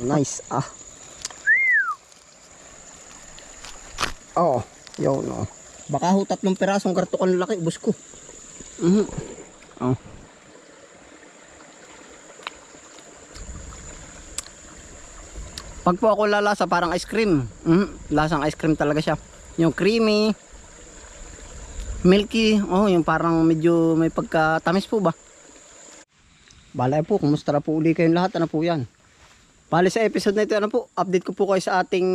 Nice. Ah. Oh, yun oh. Baka ho tatlong pirasong kartokan laki, ubos ko. Mhm. Oh. Pag po ako lalasa, parang ice cream. Mhm. Lasang ice cream talaga siya. Yung creamy, milky, oh, yung parang medyo may pagkatamis po ba? Balay po, kumusta na po uli kayong lahat? Ano po yan? Bali sa episode na ito, ano po, update ko po kayo sa ating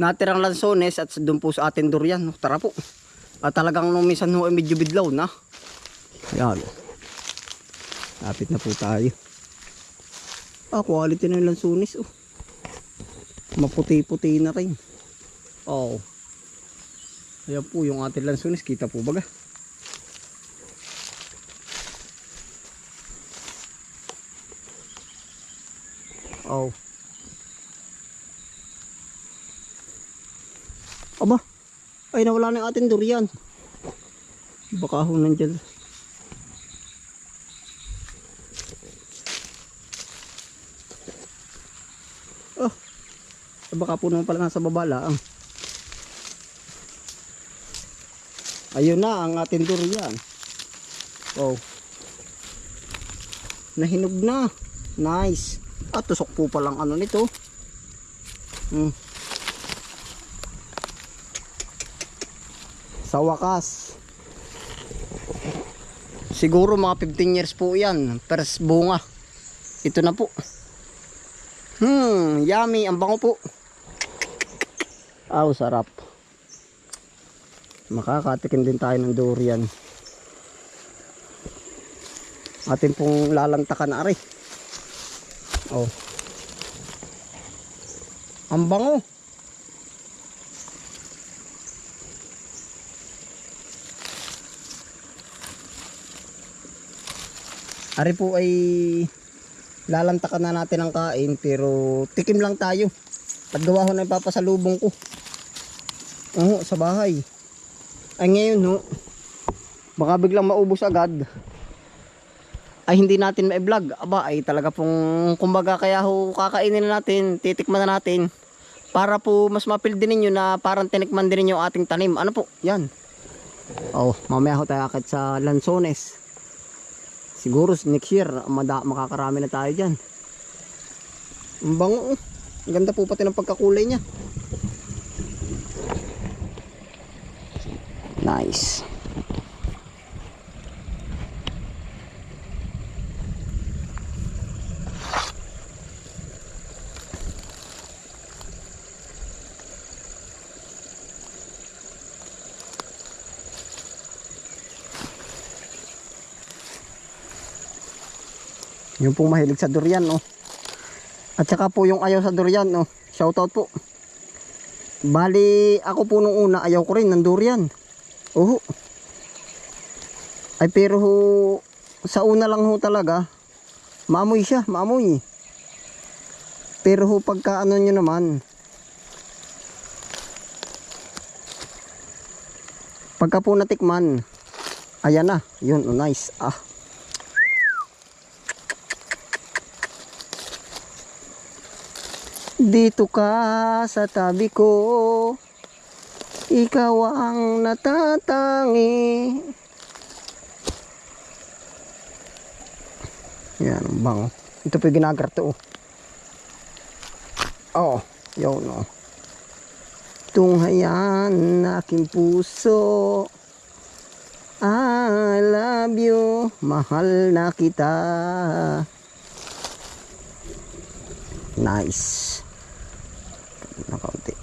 natirang lansones at doon po sa ating durian. Tara po. At talagang nung minsan ho ay medyo bidlaw na. Yan. Lapit na po tayo. Ah, quality na yung lansones. Oh. Maputi-puti na rin. Oh. Ayan po yung ating lansones. Kita po baga. Oh. Aba. Ay nawala na yung ating durian. Baka ho nandyan. Oh. Baka po naman pala nasa baba lang. Ayun na ang ating durian. Oh. Nahinog na. Nice. At tusok po palang ano nito. Hmm. Sa wakas. Siguro mga 15 years po yan. First bunga. Ito na po. Hmm, yummy. Ang bango po. Aw, sarap. Makakatikin din tayo ng durian. Atin pong lalantakan ari. Oh. Ang bango. Ari po ay lalantakan na natin ang kain pero tikim lang tayo. At gawa ko na ipapasalubong ko. Oo, sa bahay. Ay ngayon no, baka biglang maubos agad ay hindi natin ma-vlog. Aba, ay talaga pong kumbaga kaya ho kakainin na natin, titikman na natin para po mas mapil din ninyo na parang tinikman din ninyo ating tanim. Ano po? Yan. Oh, mamaya ho tayo akit sa Lanzones. Siguro next year, mada, makakarami na tayo dyan. Ang bango. oh. Ang ganda po pati ng pagkakulay niya. Nice. Yung pong mahilig sa durian, oh. At saka po yung ayaw sa durian, oh. Shoutout po. Bali, ako po nung una, ayaw ko rin ng durian. Oo. Ay pero ho, sa una lang ho talaga, maamoy siya, maamoy. Pero ho, pagka ano nyo naman, pagka po natikman, ayan na, yun, oh, nice. Ah. Dito ka sa tabi ko. Ikaw ang natatangi. Yan, ang bango. Ito po yung ginagarto oh. Oh, yun oh. Tunghayan aking puso. I love you. Mahal na kita. Nice na kaunti.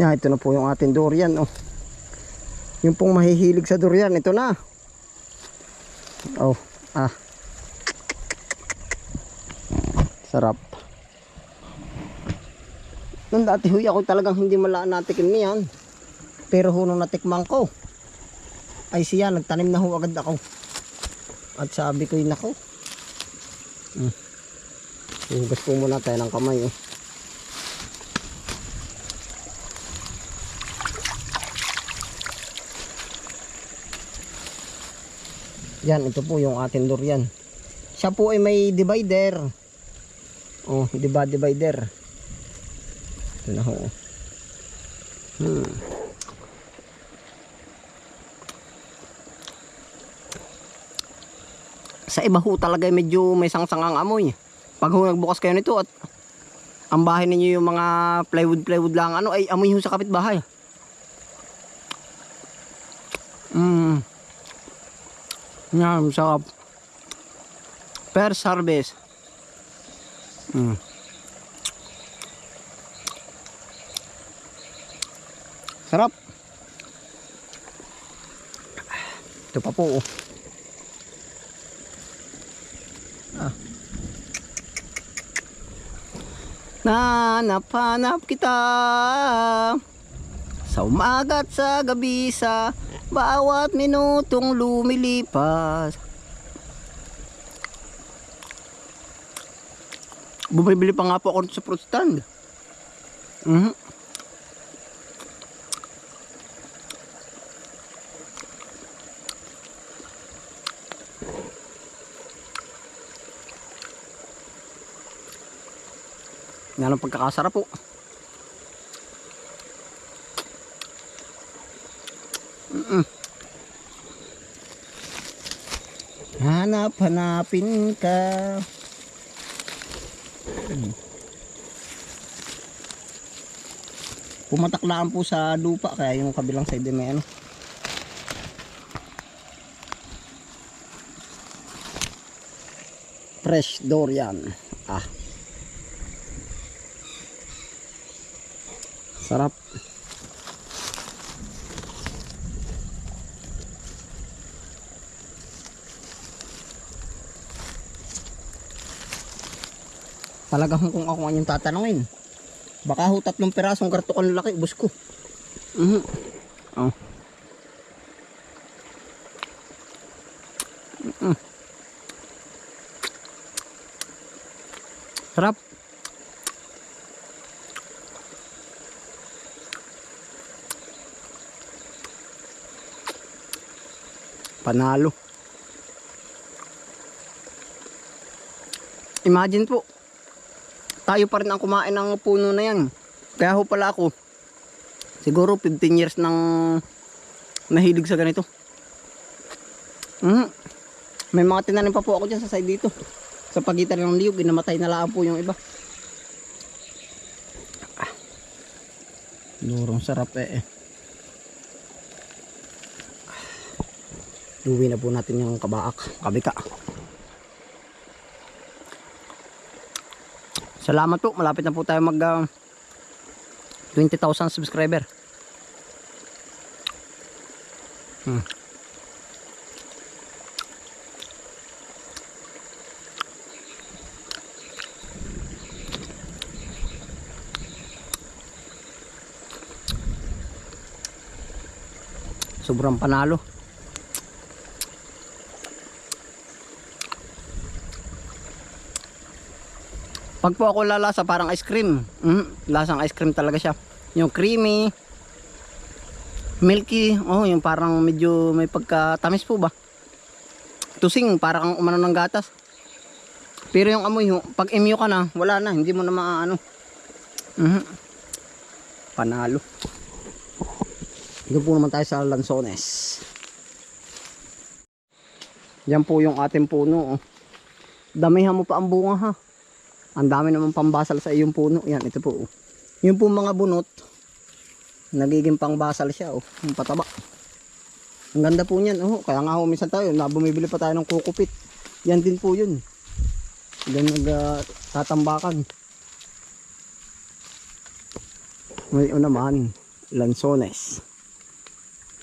Yan, ito na po yung ating durian. Oh. Yung pong mahihilig sa durian, ito na. Oh, ah. Sarap. Nung dati huy ako talagang hindi malaan natikin niyan. Pero ho natikman ko, ay siya, nagtanim na ho agad ako. At sabi ko yun ako. Hmm. Hugas po muna tayo ng kamay. Oh. Yan, ito po yung ating durian. Siya po ay may divider. Oh, di ba divider? Ito na ho. Hmm. Sa iba ho talaga medyo may sangsangang amoy. Pag nagbukas kayo nito at ang bahay ninyo yung mga plywood plywood lang ano ay amoy ho sa kapitbahay. Mm. Yan, sarap. First harvest. Mm. Sarap. Ito pa po. oh. Ah. Nanap-hanap kita sa umaga at sa gabi sa bawat minutong lumilipas. Bumibili pa nga po ako sa fruit stand. Mhm. Yan ang pagkakasarap po. Mm-mm. Hanap-hanapin ka. Hmm. Pumataklaan po sa lupa kaya yung kabilang side may ano. Fresh durian. Ah. Sarap. Talagang kung ako ang yung tatanungin. Baka ho tatlong pirasong kartokan laki, ubos ko. Mhm. Oh. Mhm. Sarap. Panalo. Imagine po, tayo pa rin ang kumain ng puno na yan. Kaya ho pala ako, siguro 15 years nang nahilig sa ganito. Mhm. May mga tinanim pa po ako dyan sa side dito. Sa pagitan ng liyog, ginamatay na lang po yung iba. Ah. Lurong sarap eh. Luwi na po natin yung kabaak, kabika. Salamat po, malapit na po tayo mag ah, 20,000 subscriber. Hmm. Sobrang panalo. Pag po ako lalasa, parang ice cream. Mm, lasang ice cream talaga siya. Yung creamy, milky, oh, yung parang medyo may pagkatamis po ba? Tusing, parang umano ng gatas. Pero yung amoy, yung- pag imyo ka na, wala na, hindi mo na maano. Mhm. Panalo. Doon po naman tayo sa Lanzones. Yan po yung ating puno. Oh. Damihan mo pa ang bunga ha. Ang dami naman pambasal sa iyong puno. Yan, ito po. oh. Yung po mga bunot, nagiging pangbasal siya. Oh. Yung pataba. Ang ganda po niyan. Oh. Kaya nga ho, minsan tayo, na bumibili pa tayo ng kukupit. Yan din po yun. Diyan nagtatambakan. Ngayon naman, lansones.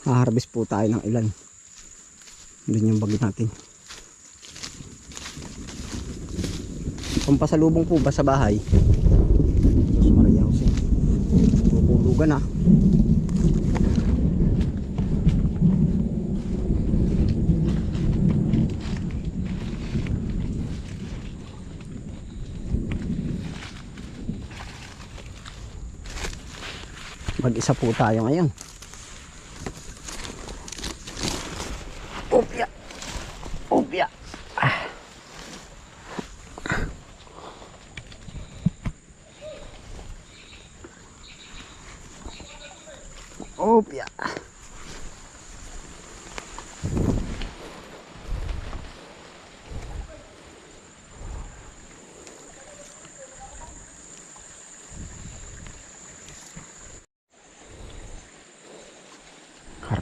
Haharvest po tayo ng ilan. Doon yung bagi natin. Pampasalubong po ba sa bahay? Sus Maria Jose. Pupulugan ah. Mag-isa po tayo ngayon.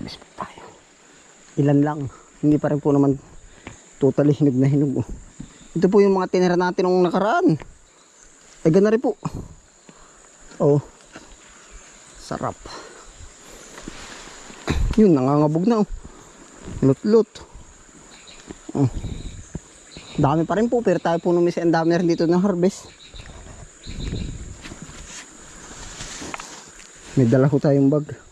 Harvest pa tayo. Ilan lang. Hindi pa rin po naman totally hinog na hinog. oh. Ito po yung mga tinira natin nung nakaraan. Ay gana rin po. Oh. Sarap. Yun, nangangabog na oh. Lut-lut. Oh. Dami pa rin po, pero tayo po numisi ang dami rin dito ng harvest. May dala ko tayong bag.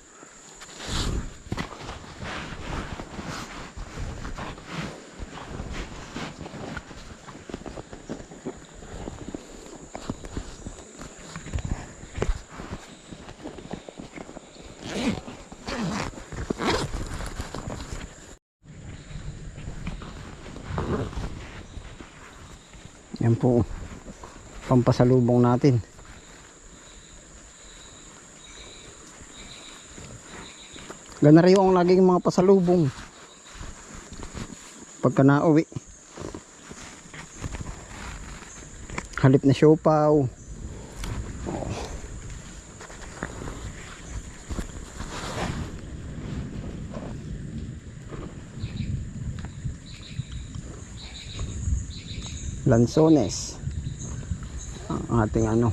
Yan po. Pampasalubong natin. Gana rin yung laging mga pasalubong. Pagka nauwi. Halip na siopaw. Oh. Lanzones. Ating ano.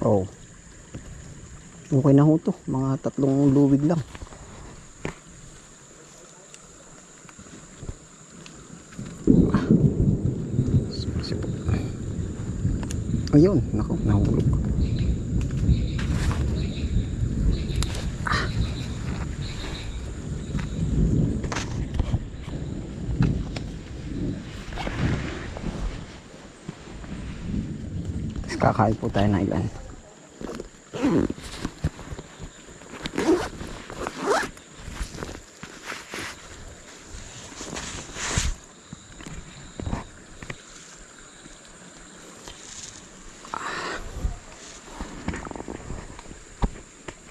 Oh. Okay na ho to. Mga tatlong luwig lang. Sipag. Ayun, nako, nahulog. Kakain po tayo ng ilan.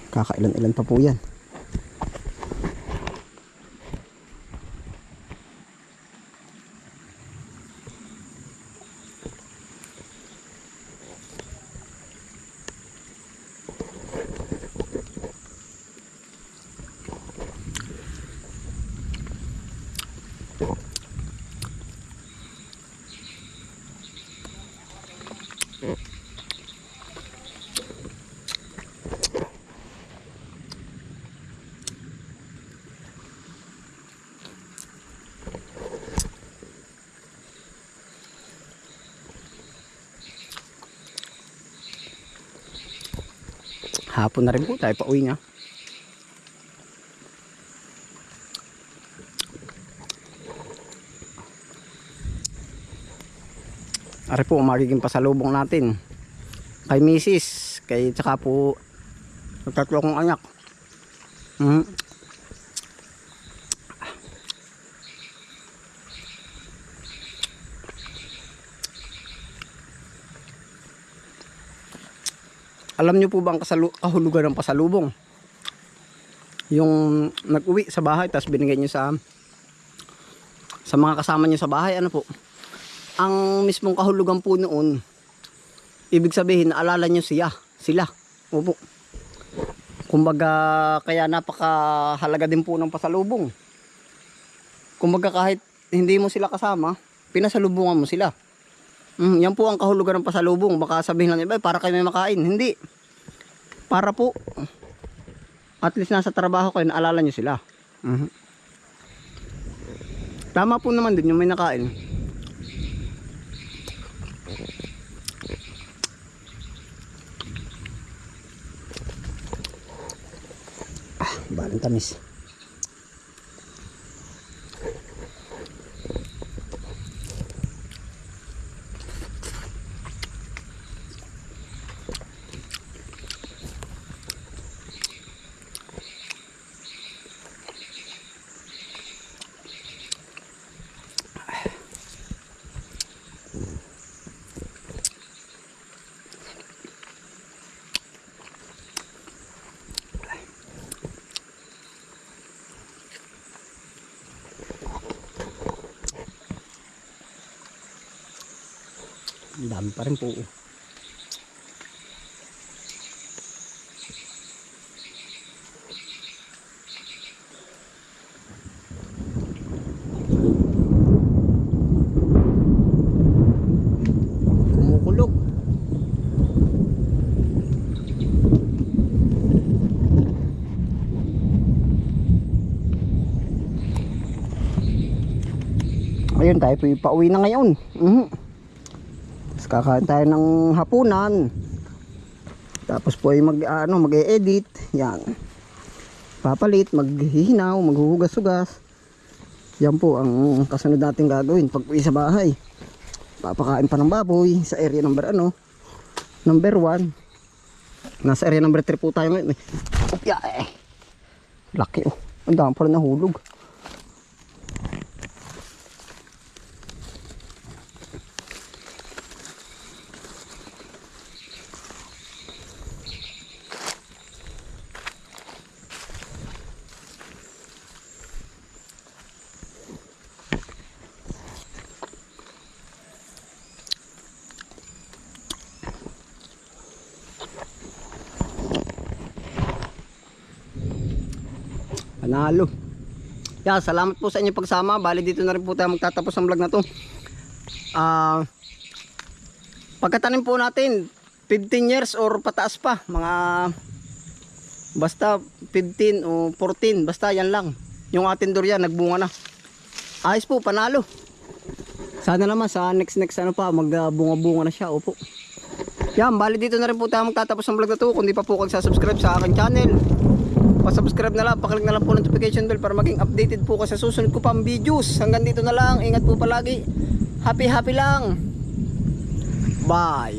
Kakailan-ilan pa po yan. Hapon na rin po tayo pa uwi nga. Ari po, magiging pasalubong natin. Kay misis, kay tsaka po tatlo kong anak. Mm. Alam niyo po ba ang kahulugan ng pasalubong? Yung nag-uwi sa bahay tapos binigay niyo sa sa mga kasama niyo sa bahay, ano po? Ang mismong kahulugan po noon, ibig sabihin, naalala niyo siya, sila. Opo. Kumbaga, kaya napakahalaga din po ng pasalubong. Kumbaga kahit hindi mo sila kasama, pinasalubungan mo sila. Mm, yan po ang kahulugan ng pasalubong. Baka sabihin lang iba, para kayo may makain. Hindi. Para po, at least nasa trabaho kayo, naalala nyo sila. Mhm. Tama po naman din yung may nakain. Ah, balang tamis. Ang dami pa rin po. Kumukulog. Ayun tayo pauwi na ngayon. Mhm. Tapos kakain tayo ng hapunan. Tapos po ay mag ano, mag-edit. Yan. Papalit, maghihinaw, maghuhugas-hugas. Yan po ang kasunod natin gagawin pag sa bahay. Papakain pa ng baboy sa area number ano? Number 1. Nasa area number 3 po tayo ngayon. Upya eh. Laki oh. Ang dami pala nahulog. Panalo. Yeah, salamat po sa inyong pagsama. Bali dito na rin po tayo magtatapos ang vlog na to. Ah, pagkatanim po natin 15 years or pataas pa, mga basta 15 o 14, basta yan lang. Yung ating durian nagbunga na. Ayos po, panalo. Sana naman sa next next ano pa magbunga-bunga na siya. Opo. Yan, bali dito na rin po tayo magtatapos ang vlog na to. Kung di pa po kayo subscribe sa aking channel, pa-subscribe na lang, paklik na lang po ng notification bell para maging updated po ka sa susunod ko pang videos. Hanggang dito na lang, ingat po palagi. Happy happy lang. Bye.